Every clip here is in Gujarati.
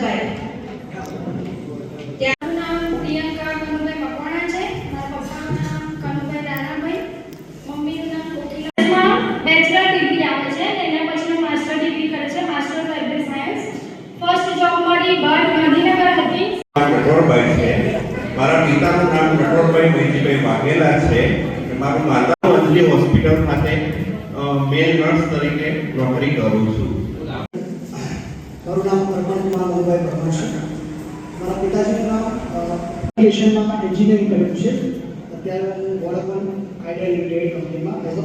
હર્ષદભાઈ ત્યારનું નામ પ્રિયંકા કનુભાઈ મકવાણા છે. મારા પપ્પાનું નામ કનુભાઈ રાણાભાઈ. મમ્મીનું નામ કોકિલા. બેચલર ડિગ્રી આવે છે. અને એના પછી માસ્ટર ડિગ્રી કરે છે. Master of agri science first job મારી બહાર ગાંધીનગર હતી. નટવરભાઈ છે. મારા પિતાનું નામ નટવરભાઈ મહેજીભાઈ વાઘેલા છે. મારું માતા અંજલી હોસ્પિટલ ખાતે મેલ નર્સ તરીકે નોકરી કરું છું. મારું નામ અર્પણ કુમાર મનુભાઈ પરમાર છે. મારા પિતાજીનું નામ એશિયનમાં એન્જિનિયરિંગ કર્યું છે. અત્યારે હું વોડાફોન આઈડિયા લિમિટેડ કંપનીમાં એઝ અ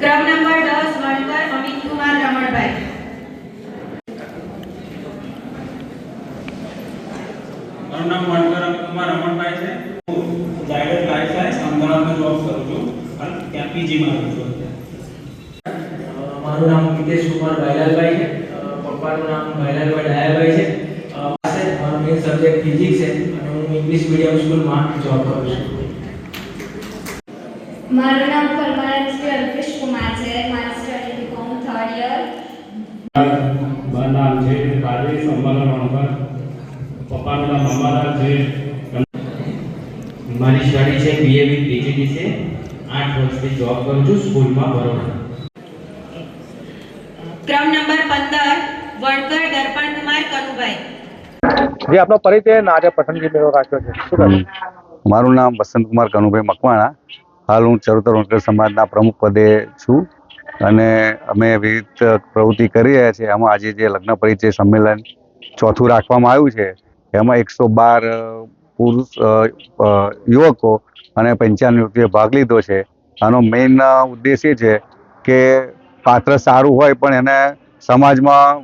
ક્રમ નંબર દસ વણકર અમિત કુમાર રમણભાઈ. મારું નામ વણકર અમિતકુમાર રમણભાઈ છે. હું ઝાયડસ લાઈફ સાયન્સ અમદાવાદમાં જોબ કરું છું અને ત્યાં પીજીમાં રહું છું મારું નામ મિતેશ કુમાર ભાઈલાલભાઈ છે. પપ્પાનું નામ ભાઈલાલભાઈ ડાયાભાઈ છે. પાસે મારો મેઇન સબ્જેક્ટ ફિઝિક્સ છે અને હું ઇંગ્લિશ મીડિયમ સ્કૂલમાં જોબ કરું છું. મારું નામ પરમાર શ્રી અલ્પેશ કુમાર છે. મારી સ્ટડી બીકોમ થર્ડ યર મારું નામ છે રાજેશ અંબાલાલ મણકર પપ્પાનું નામ અંબાલાલ છે. મારી સ્ટડી છે બીએ વિથ પીજીડી છે. આઠ વર્ષથી જોબ કરું છું સ્કૂલમાં બરોડા ક્રમ નંબર પંદર. વણકર દર્પણ કુમાર કનુભાઈ. જે આપનો પરિચય અને આજે પસંદગી મેળો રાખ્યો છે. શું કહે મારું નામ વસંતકુમાર કનુભાઈ મકવાણા. હાલ હું ચરોતર વણકર સમાજના પ્રમુખ પદે છું. અને અમે વિવિધ પ્રવૃત્તિ કરી રહ્યા છીએ. એમાં આજે જે લગ્ન પરિચય સંમેલન ચોથું રાખવામાં આવ્યું છે એમાં એકસો બાર પુરુષ યુવકો અને પંચાવન યુવતીઓએ ભાગ લીધો છે. આનો મેઇન ઉદ્દેશ એ છે કે પાત્ર સારું હોય પણ એને સમાજમાં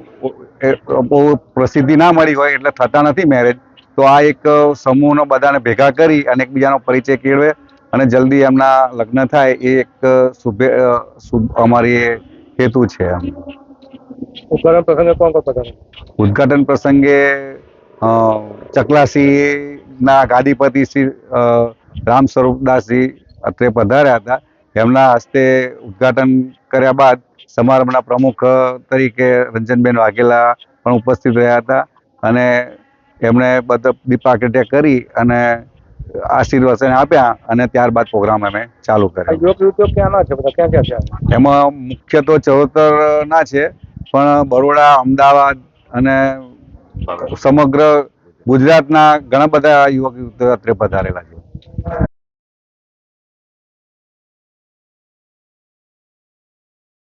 બહુ પ્રસિદ્ધિ ના મળી હોય એટલે થતા નથી મેરેજ તો આ એક સમૂહનો બધાને ભેગા કરી અને એકબીજાનો પરિચય કેળવે અને જલ્દી એમના લગ્ન થાય એ એક શુભે અમારી હેતુ છે એમ. ઉદ્ઘાટન પ્રસંગે કોણ કોણ ઉદઘાટન પ્રસંગે અ, ચકલાસીના ગાદીપતિ શ્રી રામ સ્વરૂપદાસજી અત્રે પધાર્યા હતા. એમના હસ્તે ઉદ્ઘાટન કર્યા બાદ સમારંભના પ્રમુખ તરીકે રંજનબેન વાઘેલા પણ ઉપસ્થિત રહ્યા હતા અને એમણે બધા દીપ પ્રાગટ્ય કરી અને આશીર્વચન આપ્યા અને ત્યારબાદ પ્રોગ્રામ અમે ચાલુ કર્યો. એમાં મુખ્ય તો ચરોતરના છે પણ બરોડા અમદાવાદ અને સમગ્ર ગુજરાતના ઘણા બધા યુવક યુવતીઓ અત્રે પધારેલા છે.